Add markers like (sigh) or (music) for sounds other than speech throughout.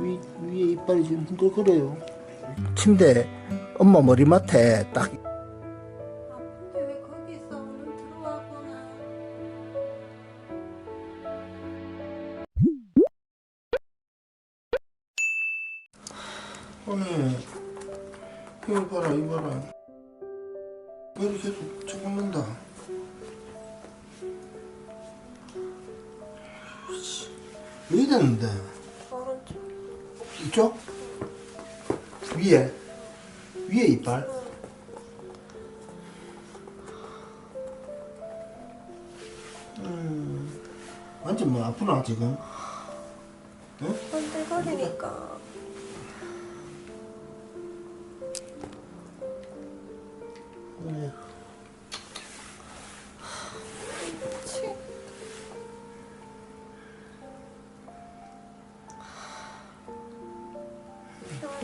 위, 위에 이빨이 지금 흔들거려요. 침대 엄마 머리맡에 딱 아픈데 왜 거기 있어? 얼른 들어와 보나. 아니 이거 봐라 이거 봐라 머리 계속 쳐박는다 왜 이랬는데. 이쪽? 위에 위에 이빨 음 완전 뭐 아프나 지금 응? 흔들거리니까.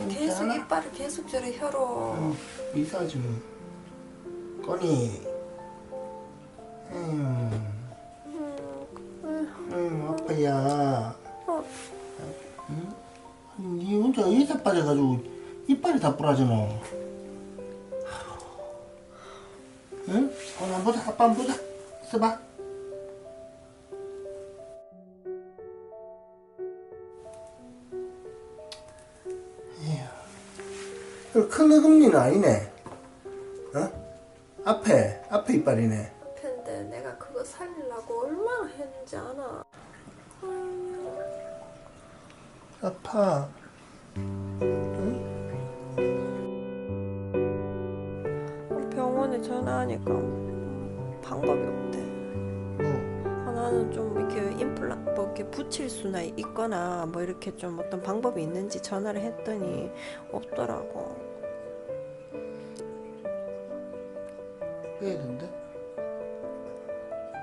계속 괜찮아? 이빨을 계속 저래 혀로. 어, 이사지 뭐. 꺼니. 음, 음, 아파야. 어. 응? 니 혼자 의사 빠져가지고 이빨이 다 부러지노. 응? 오늘 한번 보자. 아빠 한번 보자. 써봐. 에휴. 큰 어금니는 아니네. 어? 앞에, 앞에 이빨이네. 근데 내가 그거 살리려고 얼마나 했는지 아나. 아파. 병원에 전화하니까 방법이 없대. 뭐, 아, 나는 좀 이렇게 임플라 뭐 이렇게 붙일 수나 있거나 뭐 이렇게 좀 어떤 방법이 있는지 전화를 했더니 없더라고. 빼야 된대?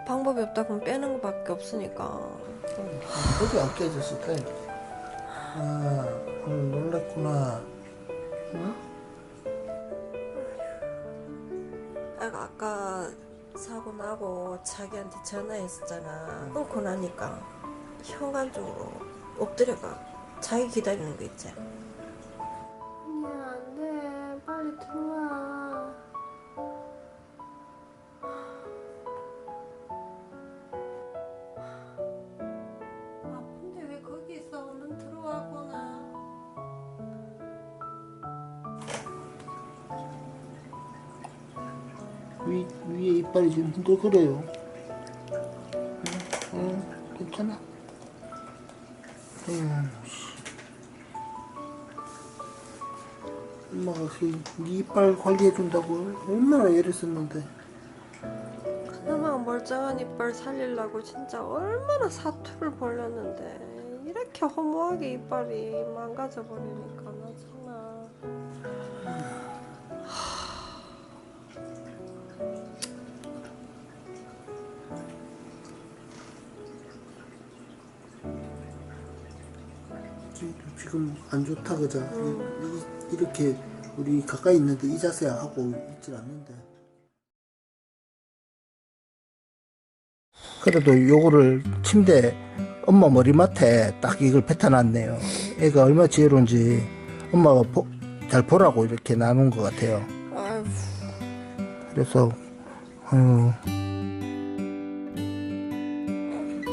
방법이 없다 그럼 빼는 것밖에 없으니까. 어디 안 깨졌을까? 아, 오늘 놀랐구나. 응? 아까 아까 사고 나고 자기한테 전화했었잖아. 끊고 나니까 현관 쪽으로 엎드려가 자기 기다리는 거 있지. 아니야 안돼 빨리 들어와. 아픈데 왜 거기 있어? 얼른 들어와보나. 위, 위에 이빨이 지금 흔들거려요. 응, 응, 괜찮아. 응, 씨. 엄마가 그, 네 이빨 관리해준다고 얼마나 애를 썼는데. 그나마 멀쩡한 이빨 살리려고 진짜 얼마나 사투를 벌렸는데 이렇게 허무하게 이빨이 망가져 버리니까 나 정말 지- 지금 안 좋다, 그자? 이, 렇게 우리 가까이 있는데 이 자세 하고 있질 않는데. 그래도 요거를 침대 엄마 머리맡에 딱 이걸 뱉어놨네요. 애가 얼마나 지혜로운지 엄마가 보- 잘 보라고 이렇게 나눈 것 같아요. 그래서 어,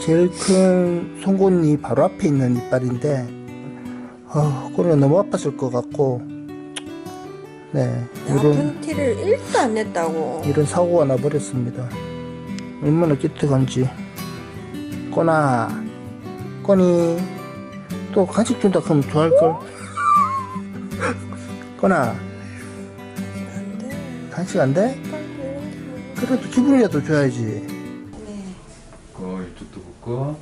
제일 큰 송곳니 바로 앞에 있는 이빨인데 어, 그거는 너무 아팠을 것 같고. 네 이런 아픈 티를 1도 안 냈다고. 이런 사고가 나버렸습니다. 얼마나 기특한지. 꼬나 꼬니. 또 간식 준다 그러면 좋아할걸? (laughs) 꼬나. 안돼? 간식 안 돼? 빨리 그래도 기분이라도 줘야지. 네. 어, 이쪽도 볼까?